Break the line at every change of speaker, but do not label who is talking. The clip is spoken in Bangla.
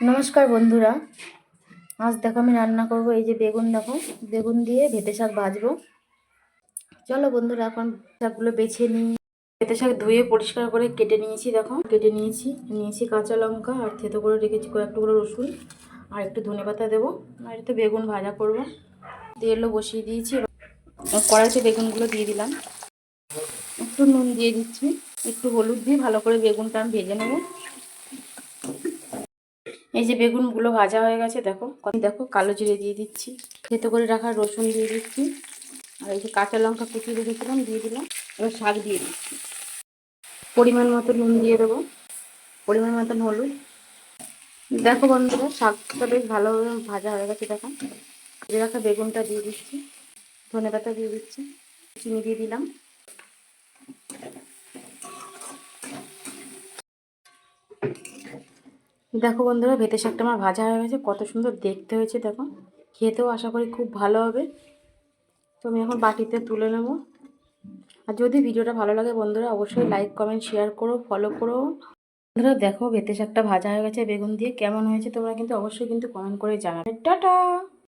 নমস্কার বন্ধুরা। আজ দেখো আমি রান্না করব, এই যে বেগুন দেখো। বেগুন দিয়ে ভেতে শাক ভাজবো। চলো বন্ধুরা, এখন শাকগুলো বেছে নিই। ভেতে শাক ধুয়ে পরিষ্কার করে কেটে নিয়েছি দেখো। কেটে নিয়েছি নিয়েছি কাঁচা লঙ্কা আর থেতো করে রেখেছি কয়েকটু করে রসুন আর একটু ধনে পাতা দেবো। আর একটু বেগুন ভাজা করব। তেলও বসিয়ে দিয়েছি। কড়াইতে বেগুনগুলো দিয়ে দিলাম। একটু নুন দিয়ে দিচ্ছি। একটু হলুদ দিয়ে ভালো করে বেগুনটা আমি ভেজে নেব। এই যে বেগুনগুলো ভাজা হয়ে গেছে, দেখো দেখো কালো জিরে দিয়ে দিচ্ছি। থেতো করে রাখা রসুন দিয়ে দিচ্ছি। আর এই যে কাঁচা লঙ্কা কুচিয়ে রেখেছিলাম, দিয়ে দিলাম। এবার শাক দিয়ে দিচ্ছি। পরিমাণ মতো নুন দিয়ে দেবো। পরিমাণ মতন হলুদ। দেখো বন্ধুরা, শাকটা বেশ ভালোভাবে ভাজা হয়ে গেছে, দেখো। ভেজে রাখা বেগুনটা দিয়ে দিচ্ছি। ধনে পাতা দিয়ে দিচ্ছি। চিনি দিয়ে দিলাম। দেখো বন্ধুরা ভেতে শাকটা আমার ভাজা হয়ে গেছে, কত সুন্দর দেখতে হয়েছে দেখো। খেতেও আশা করি খুব ভালো হবে। তো আমি এখন বাটিতে তুলে নেব। আর যদি ভিডিওটা ভালো লাগে বন্ধুরা, অবশ্যই লাইক কমেন্ট শেয়ার করো ফলো করো। বন্ধুরা, দেখো ভেতে শাকটা ভাজা হয়ে গেছে, বেগুন দিয়ে কেমন হয়েছে তোমরা কিন্তু অবশ্যই কিন্তু কমেন্ট করে জানাবে। টাটা!